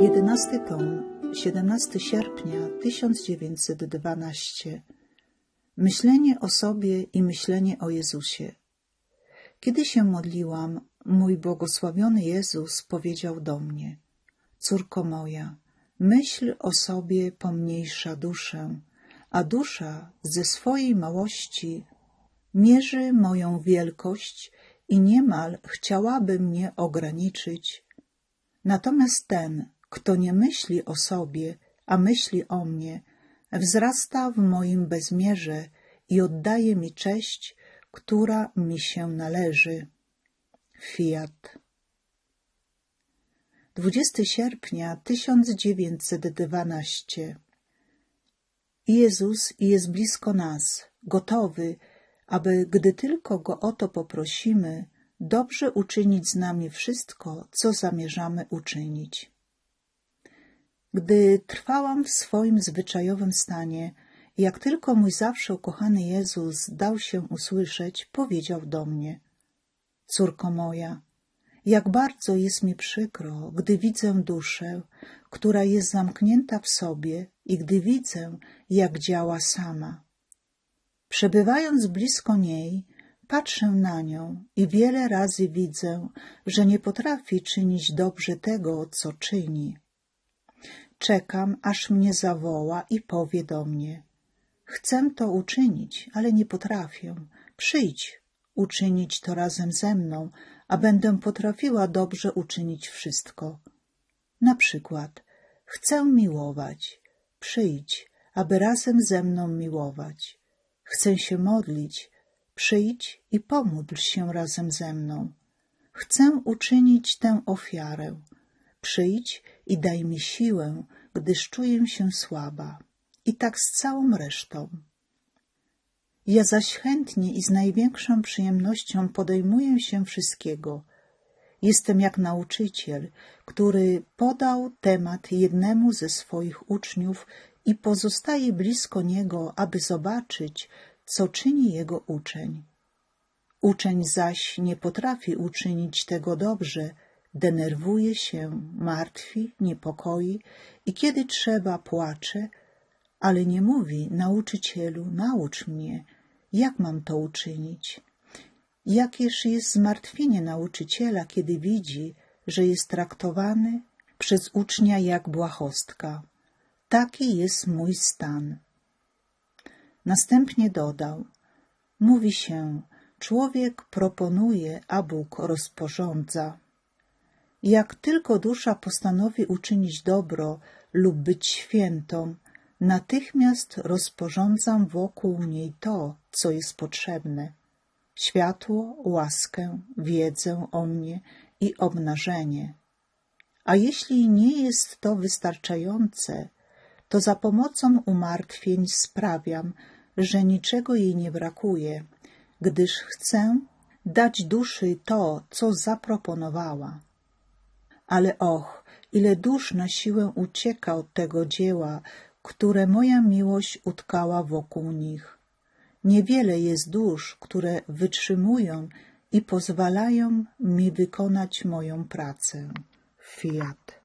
11 tom, 17 sierpnia 1912. Myślenie o sobie i myślenie o Jezusie. Kiedy się modliłam, mój błogosławiony Jezus powiedział do mnie: Córko moja, myśl o sobie pomniejsza duszę, a dusza ze swojej małości mierzy moją wielkość i niemal chciałaby mnie ograniczyć. Natomiast ten, kto nie myśli o sobie, a myśli o mnie, wzrasta w moim bezmierze i oddaje mi cześć, która mi się należy. Fiat 20 sierpnia 1912 Jezus jest blisko nas, gotowy, aby, gdy tylko Go o to poprosimy, dobrze uczynić z nami wszystko, co zamierzamy uczynić. Gdy trwałam w swoim zwyczajowym stanie, jak tylko mój zawsze ukochany Jezus dał się usłyszeć, powiedział do mnie: Córko moja, jak bardzo jest mi przykro, gdy widzę duszę, która jest zamknięta w sobie i gdy widzę, jak działa sama. Przebywając blisko niej, patrzę na nią i wiele razy widzę, że nie potrafi czynić dobrze tego, co czyni. Czekam, aż mnie zawoła i powie do mnie: Chcę to uczynić, ale nie potrafię. Przyjdź, uczynić to razem ze mną, a będę potrafiła dobrze uczynić wszystko. Na przykład, chcę miłować. Przyjdź, aby razem ze mną miłować. Chcę się modlić. Przyjdź i pomódl się razem ze mną. Chcę uczynić tę ofiarę. Przyjdź i daj mi siłę, gdyż czuję się słaba. I tak z całą resztą. Ja zaś chętnie i z największą przyjemnością podejmuję się wszystkiego. Jestem jak nauczyciel, który podał temat jednemu ze swoich uczniów i pozostaje blisko niego, aby zobaczyć, co czyni jego uczeń. Uczeń zaś nie potrafi uczynić tego dobrze, denerwuje się, martwi, niepokoi i kiedy trzeba płacze, ale nie mówi nauczycielu, naucz mnie, jak mam to uczynić. Jakież jest zmartwienie nauczyciela, kiedy widzi, że jest traktowany przez ucznia jak błahostka. Taki jest mój stan. Następnie dodał, mówi się, człowiek proponuje, a Bóg rozporządza. Jak tylko dusza postanowi uczynić dobro lub być świętą, natychmiast rozporządzam wokół niej to, co jest potrzebne. Światło, łaskę, wiedzę o mnie i obnażenie. A jeśli nie jest to wystarczające, to za pomocą umartwień sprawiam, że niczego jej nie brakuje, gdyż chcę dać duszy to, co zaproponowała. Ale och, ile dusz na siłę ucieka od tego dzieła, które moja miłość utkała wokół nich. Niewiele jest dusz, które wytrzymują i pozwalają mi wykonać moją pracę. Fiat.